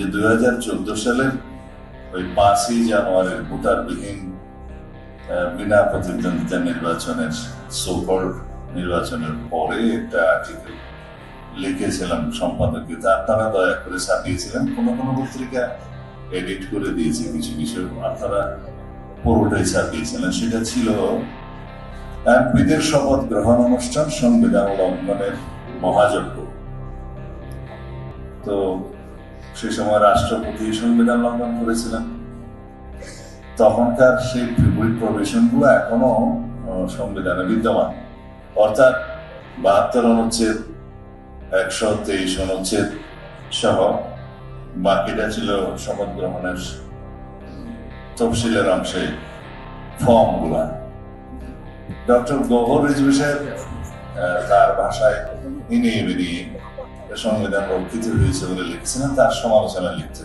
যে দুই হাজার চোদ্দ সালের ওই পাঁচই জানুয়ারির ভোটারবিহীন বিনা প্রতিদ্বন্দ্বিতা নির্বাচনের সুপার নির্বাচনের পরে একটা আর্টিকেল লিখেছিলাম সম্পাদককে, তা আপনারা দয়া করে ছাপিয়েছিলেন। কোনো কোনো পত্রিকা এডিট করে দিয়েছে কিছু কিছু আপনারা পুরোটাই ছাপিয়েছিলেন। সেটা ছিল এমপিদের শপথ গ্রহণ অনুষ্ঠান, সংবিধান লঙ্ঘনের মহাযজ্ঞ। তো সে সময় রাষ্ট্রপতি সংবিধান লঙ্ঘন করেছিলেন। তখনকার সেই বিপরীত প্রবেশনগুলো এখনও সংবিধানে বিদ্যমান। অর্থাৎ বাহাত্তর অনুচ্ছেদ, একশো তেইশ অনুচ্ছেদ সহ বাকিটা ছিল শপথ গ্রহণের তফসিলের অংশে ফর্মগুলা ডক্টর গহর রিজভি সাহেব তার ভাষায় ইনি বিনি রক্ষিত হয়েছে বলে লিখেছিলেন, তার সমালোচনা লিখতে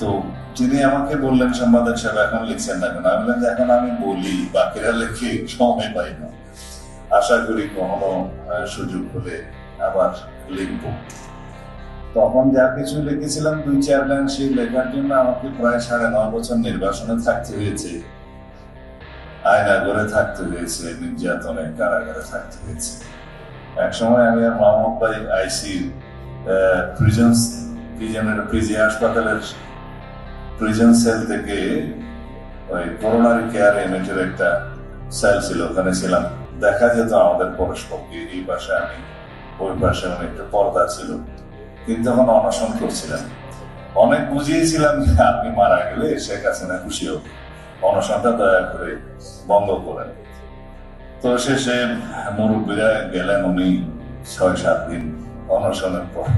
তো তিনি আমাকে বললেন, সম্পাদক সাহেব এখন লিখছেন না কেন? আমি এখন আমি বলি, বাকিরা সময় পাই না। আশা করি সুযোগ হলে আবার লিখব। তখন যা কিছু লিখেছিলাম, দুই চার লাইন সেই লেখার জন্য আমাকে প্রায় সাড়ে নয় বছর নির্বাসনে থাকতে হয়েছে। আয়না আয়নাগরে থাকতে হয়েছে, নির্যাতনে কারাগারে থাকতে হয়েছে। এক সময় আমি আর মাহমুদ ভাই আইসি প্রিজন্স প্রিজনের পিজি হাসপাতালের প্রিজন সেল থেকে ওই করোনারি কেয়ার ইউনিটের একটা সেল ছিল, ওখানে ছিলাম। দেখা যেত আমাদের পরস্পরকে এই পাশে ওই পাশে মানে পর্দা ছিল। কিন্তু তখন অনশন করছিলাম। অনেক বুঝিয়েছিলাম যে আপনি মারা গেলে শেখ হাসিনা খুশি হবে। অনশনটা দয়া করে বন্ধ করেন তো শেষে মুরব্বীরা গেলেন উনি ছয়, সাত দিন অনশনের পর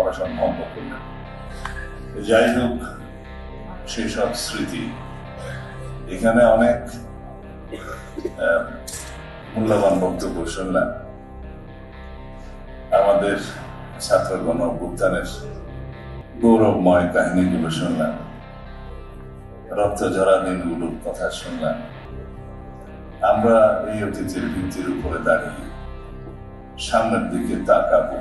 অনশন বন্ধ করলেন। যাই হোক সেই সব স্মৃতি এখানে অনেক মূল্যবান বক্তব্য শুনলাম। আমাদের ছাত্রগণ অভ্যুত্থানের গৌরবময় কাহিনীগুলো শুনলাম। রক্ত ঝরা দিনগুলোর কথা শুনলাম। আমরা এই অতীতের ভিত্তির উপরে দাঁড়িয়ে সামনের দিকে তাকাবো।